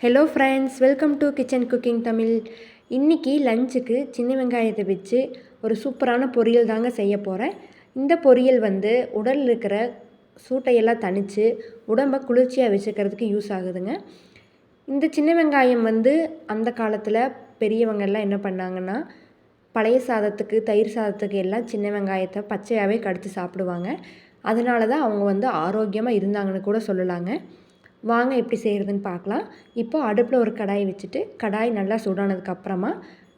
Hello friends welcome to kitchen cooking Tamil இன்றைக்கி லஞ்சுக்கு சின்ன வெங்காயத்தை வச்சு ஒரு சூப்பரான பொரியல் தாங்க செய்ய போகிறேன் இந்த பொரியல் வந்து உடலில் இருக்கிற சூட்டையெல்லாம் தணித்து உடம்பை குளிர்ச்சியாக வச்சுக்கிறதுக்கு யூஸ் ஆகுதுங்க. இந்த சின்ன வெங்காயம் வந்து அந்த காலத்தில் பெரியவங்கெல்லாம் என்ன பண்ணாங்கன்னா பழைய சாதத்துக்கு தயிர் சாதத்துக்கு எல்லாம் சின்ன வெங்காயத்தை பச்சையாகவே கடித்து சாப்பிடுவாங்க. அதனால தான் அவங்க வந்து ஆரோக்கியமாக இருந்தாங்கன்னு கூட சொல்லலாங்க. வாங்க எப்படி செய்கிறதுன்னு பார்க்கலாம். இப்போ அடுப்பில் ஒரு கடாய் வச்சுட்டு கடாய் நல்லா சூடானதுக்கப்புறமா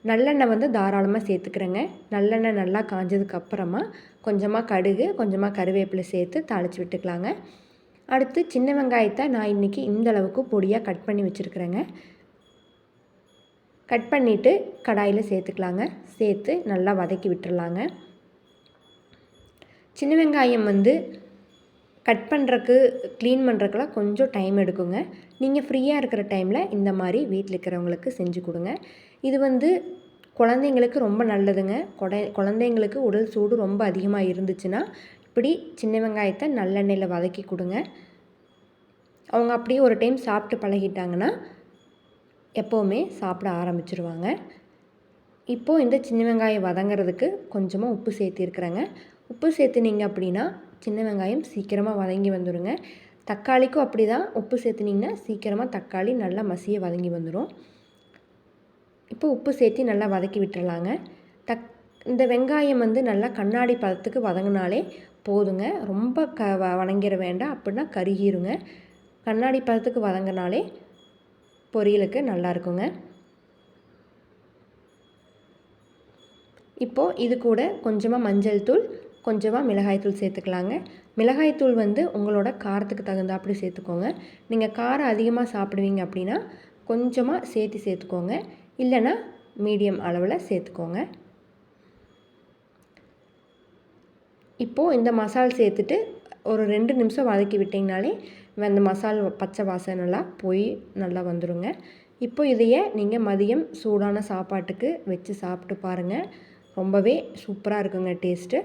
நல்லெண்ணெய் வந்து தாராளமாக சேர்த்துக்கிறேங்க. நல்லெண்ணெய் நல்லா காஞ்சதுக்கப்புறமா கொஞ்சமாக கடுகு கொஞ்சமாக கருவேப்பிலை சேர்த்து தாளித்து விட்டுக்கலாங்க. அடுத்து சின்ன வெங்காயத்தை நான் இன்றைக்கி இந்த அளவுக்கு பொடியாக கட் பண்ணி வச்சுருக்குறேங்க. கட் பண்ணிவிட்டு கடாயில் சேர்த்துக்கலாங்க. சேர்த்து நல்லா வதக்கி விட்டுடலாங்க சின்ன வெங்காயம் வந்து கட் பண்ணுறக்கு க்ளீன் பண்ணுறக்குலாம் கொஞ்சம் டைம் எடுக்குங்க. நீங்கள் ஃப்ரீயாக இருக்கிற டைமில் இந்த மாதிரி வீட்டில் இருக்கிறவங்களுக்கு செஞ்சு கொடுங்க. இது வந்து குழந்தைங்களுக்கு ரொம்ப நல்லதுங்க. கொடை குழந்தைங்களுக்கு உடல் சூடு ரொம்ப அதிகமாக இருந்துச்சுன்னா இப்படி சின்ன வெங்காயத்தை நல்லெண்ணெயில் வதக்கி கொடுங்க. அவங்க அப்படியே ஒரு டைம் சாப்பிட்டு பழகிட்டாங்கன்னா எப்போவுமே சாப்பிட ஆரம்பிச்சிருவாங்க. இப்போது இந்த சின்ன வெங்காயம் வதங்கிறதுக்கு கொஞ்சமாக உப்பு சேர்த்திருக்குறேங்க உப்பு சேர்த்துனீங்க அப்படின்னா சின்ன வெங்காயம் சீக்கிரமாக வதங்கி வந்துடுங்க தக்காளிக்கும் அப்படி தான் உப்பு சேர்த்துனிங்கன்னா சீக்கிரமாக தக்காளி நல்லா மசிய வதங்கி வந்துடும் இப்போ உப்பு சேர்த்து நல்லா வதக்கி விட்டுடலாங்க தக் இந்த வெங்காயம் வந்து நல்லா கண்ணாடி பதத்துக்கு வதங்கினாலே போதுங்க. ரொம்ப க வணங்கிட வேண்டாம். அப்படின்னா கருகிருங்க. கண்ணாடி பதத்துக்கு வதங்கினாலே பொரியலுக்கு நல்லா இருக்குங்க. இப்போது இது கூட கொஞ்சமாக மஞ்சள் தூள் கொஞ்சமாக மிளகாய்த்தூள் சேர்த்துக்கலாங்க. மிளகாய்த்தூள் வந்து உங்களோட காரத்துக்கு தகுந்த அப்படி சேர்த்துக்கோங்க. நீங்கள் காரம் அதிகமாக சாப்பிடுவீங்க அப்படின்னா கொஞ்சமாக சேர்த்து சேர்த்துக்கோங்க. இல்லைன்னா மீடியம் அளவில் சேர்த்துக்கோங்க. இப்போது இந்த மசால் சேர்த்துட்டு ஒரு ரெண்டு நிமிஷம் வதக்கி விட்டிங்கனாலே அந்த மசால் பச்சை வாசனைலாம் போய் நல்லா வந்துடுங்க இப்போ இதையே நீங்கள் மதியம் சூடான சாப்பாட்டுக்கு வச்சு சாப்பிட்டு பாருங்கள் ரொம்பவே சூப்பராக இருக்குங்க டேஸ்ட்டு.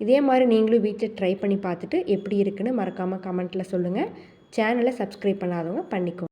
இதே மாதிரி நீங்களும் வீட்டில் ட்ரை பண்ணி பார்த்துட்டு எப்படி இருக்குன்னு மறக்காமல் கமெண்ட்டில் சொல்லுங்கள் சேனலை சப்ஸ்கிரைப் பண்ணாதவங்க பண்ணிக்கோங்க.